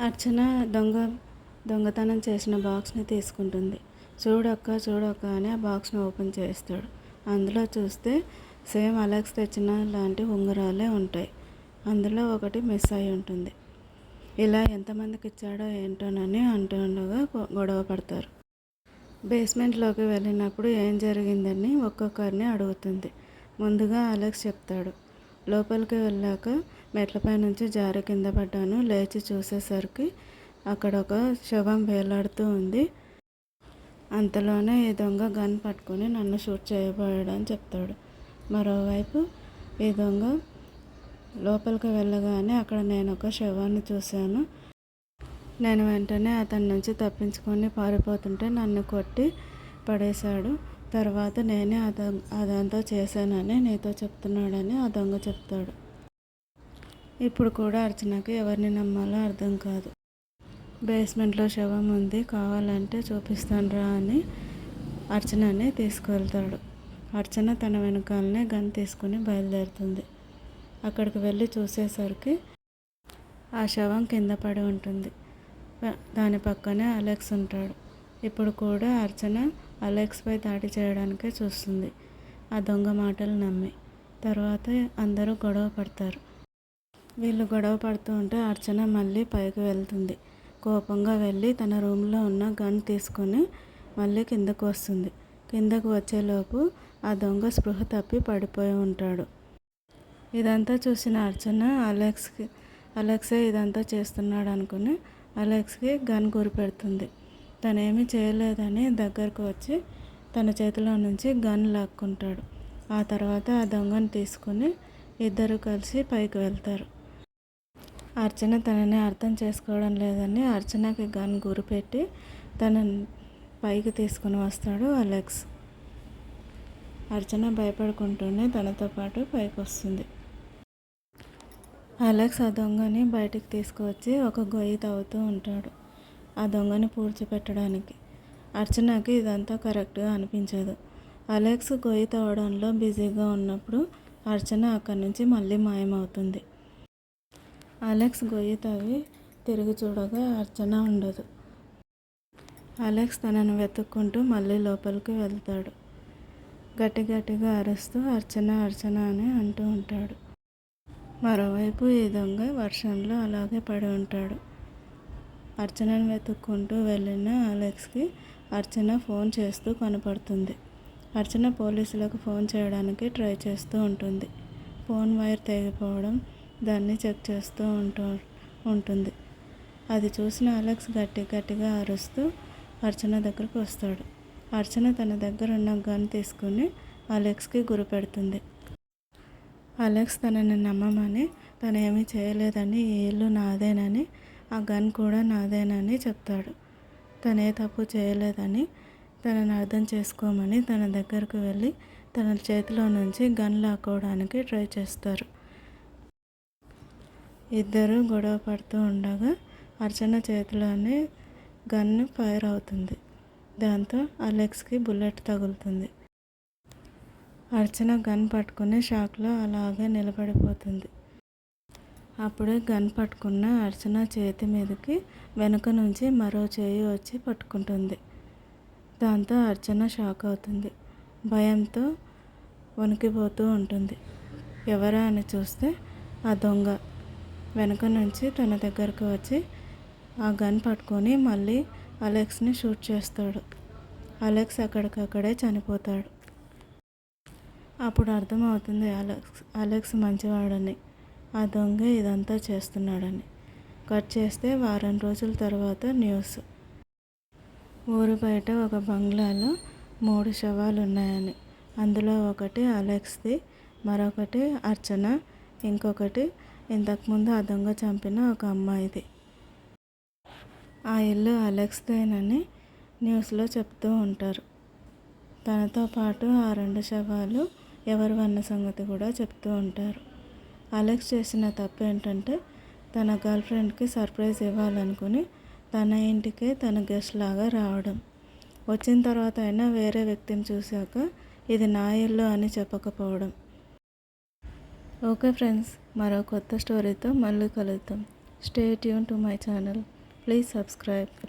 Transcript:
అర్చన దొంగ దొంగతనం చేసిన బాక్స్ని తీసుకుంటుంది. చూడక్క చూడక్క అని ఆ బాక్స్ని ఓపెన్ చేస్తాడు అందులో చూస్తే సేమ్ అలెక్స్ తెచ్చిన లాంటి ఉంగరాలే ఉంటాయి. అందులో ఒకటి మిస్ అయి ఉంటుంది. ఇలా ఎంతమందికి ఇచ్చాడో ఏంటోనని అంటుండగా గొ- గొడవ పడతారు. బేస్మెంట్లోకి వెళ్ళినప్పుడు ఏం జరిగిందని ఒక్కొక్కరిని అడుగుతుంది. ముందుగా అలెక్స్ చెప్తాడు. లోపలికి వెళ్ళాక మెట్లపై నుంచి జారి కింద పడ్డాను. లేచి చూసేసరికి అక్కడ ఒక శవం వేలాడుతూ ఉంది. అంతలోనే ఈ దొంగ గన్ పట్టుకొని నన్ను షూట్ చేయబోయాడని చెప్తాడు. మరోవైపు ఈ దొంగ లోపలికి వెళ్ళగానే అక్కడ నేను ఒక శవాన్ని చూశాను. నేను వెంటనే అతని నుంచి తప్పించుకొని పారిపోతుంటే నన్ను కొట్టి పడేశాడు. తర్వాత నేనే అద అదంతా చేశానని నీతో చెప్తున్నాడని ఆ దొంగ చెప్తాడు. ఇప్పుడు కూడా అర్చనకి ఎవరిని నమ్మాలో అర్థం కాదు. బేస్మెంట్లో శవం ఉంది కావాలంటే చూపిస్తాను రా అని అర్చనని తీసుకువెళ్తాడు అర్చన తన వెనకాలనే గన్ తీసుకుని బయలుదేరుతుంది. అక్కడికి వెళ్ళి చూసేసరికి ఆ శవం కింద పడి ఉంటుంది. దాని పక్కనే అలెక్స్ ఉంటాడు. ఇప్పుడు కూడా అర్చన అలెక్స్పై దాడి చేయడానికే చూస్తుంది. ఆ దొంగ మాటలు నమ్మి. తర్వాత అందరూ గొడవ పడతారు. వీళ్ళు గొడవ పడుతూ ఉంటే అర్చన మళ్ళీ పైకి వెళ్తుంది. కోపంగా వెళ్ళి తన రూమ్లో ఉన్న గన్ తీసుకొని మళ్ళీ కిందకు వస్తుంది. కిందకు వచ్చేలోపు ఆ దొంగ స్పృహ తప్పి పడిపోయి ఉంటాడు. ఇదంతా చూసిన అర్చన అలెక్స్కి అలెక్సే ఇదంతా చేస్తున్నాడు అనుకుని అలెక్స్కి గన్ గురిపెడుతుంది తనేమి తనేమీ చేయలేదని దగ్గరకు వచ్చి తన చేతిలో నుంచి గన్ లాక్కుంటాడు. ఆ తర్వాత ఆ దొంగను తీసుకుని ఇద్దరు కలిసి పైకి వెళ్తారు. అర్చన తనని అర్థం చేసుకోవడం లేదని అర్చనకి గన్ గురిపెట్టి తన పైకి తీసుకుని వస్తాడు అలెక్స్. అర్చన భయపడుకుంటూనే తనతో పాటు పైకి వస్తుంది అలెక్స్ ఆ దొంగని బయటికి తీసుకువచ్చి ఒక గొయ్యి తవ్వుతూ ఉంటాడు ఆ దొంగని పూడ్చిపెట్టడానికి. అర్చనకి ఇదంతా కరెక్ట్గా అనిపించదు. అలెక్స్ గొయ్యి తవ్వడంలో బిజీగా ఉన్నప్పుడు అర్చన అక్కడి నుంచి మళ్ళీ మాయమవుతుంది. అలెక్స్ గొయ్యి తవ్వి తిరిగి చూడగా అర్చన ఉండదు. అలెక్స్ తనను వెతుక్కుంటూ మళ్ళీ లోపలికి వెళ్తాడు. గట్టి గట్టిగా అరుస్తూ అర్చన అర్చన అని అంటూ ఉంటాడు. మరోవైపు ఈ దొంగ వర్షంలో అలాగే పడి ఉంటాడు. అర్చనను వెతుక్కుంటూ వెళ్ళిన అలెక్స్కి అర్చన ఫోన్ చేస్తూ కనపడుతుంది. అర్చన పోలీసులకు ఫోన్ చేయడానికి ట్రై చేస్తూ ఉంటుంది. ఫోన్ వైర్ తెగిపోవడం దాన్ని చెక్ చేస్తూ ఉంటూ ఉంటుంది. అది చూసిన అలెక్స్ గట్టి గట్టిగా అరుస్తూ అర్చన దగ్గరకు వస్తాడు. అర్చన తన దగ్గర ఉన్న గన్ తీసుకుని అలెక్స్కి గురి పెడుతుంది. అలెక్స్ తనని నమ్మమని తను ఏమీ చేయలేదని ఈ ఇల్లు నాదేనని ఆ గన్ కూడా నాదేనని చెప్తాడు. తను ఏ తప్పు చేయలేదని తనని అర్థం చేసుకోమని తన దగ్గరకు వెళ్ళి తన చేతిలో నుంచి గన్ లాక్కోవడానికి ట్రై చేస్తారు. ఇద్దరు గొడవ పడుతూ ఉండగా అర్చన చేతిలోనే గన్ ఫైర్ అవుతుంది. దాంతో అలెక్స్కి బుల్లెట్ తగులుతుంది. అర్చన గన్ పట్టుకుని షాక్లో అలాగే నిలబడిపోతుంది. అప్పుడే గన్ పట్టుకున్న అర్చన చేతి మీదకి వెనుక నుంచి మరో చేయి వచ్చి పట్టుకుంటుంది. దాంతో అర్చన షాక్ అవుతుంది. భయంతో వణికిపోతూ ఉంటుంది. ఎవరా అని చూస్తే ఆ దొంగ. వెనక నుంచి తన దగ్గరకు వచ్చి ఆ గన్ పట్టుకొని మళ్ళీ అలెక్స్ని షూట్ చేస్తాడు. అలెక్స్ అక్కడికక్కడే చనిపోతాడు. అప్పుడు అర్థమవుతుంది అలెక్స్ అలెక్స్ మంచివాడని. ఆ దొంగ ఇదంతా చేస్తున్నాడని. కట్ చేస్తే వారం రోజుల తర్వాత న్యూస్. ఊరు బయట ఒక బంగ్లాలో మూడు శవాలు ఉన్నాయని అందులో ఒకటి అలెక్స్ది మరొకటి అర్చన ఇంకొకటి ఇంతకుముందు ఆ దొంగ చంపిన ఒక అమ్మాయిది. ఆ ఇల్లు అలెక్స్దేనని న్యూస్లో చెప్తూ ఉంటారు. తనతో పాటు ఆ రెండు శవాలు ఎవరు అన్న సంగతి కూడా చెప్తూ ఉంటారు. అలెక్స్ చేసిన తప్పు ఏంటంటే తన గర్ల్ ఫ్రెండ్కి సర్ప్రైజ్ ఇవ్వాలనుకుని తన ఇంటికే తన గెస్ట్ లాగా రావడం. వచ్చిన తర్వాత అయినా వేరే వ్యక్తిని చూశాక ఇది నా ఇల్లు అని చెప్పకపోవడం. ఓకే ఫ్రెండ్స్ మరో కొత్త స్టోరీతో మళ్ళీ కలుద్దాం. Stay tune to my channel please subscribe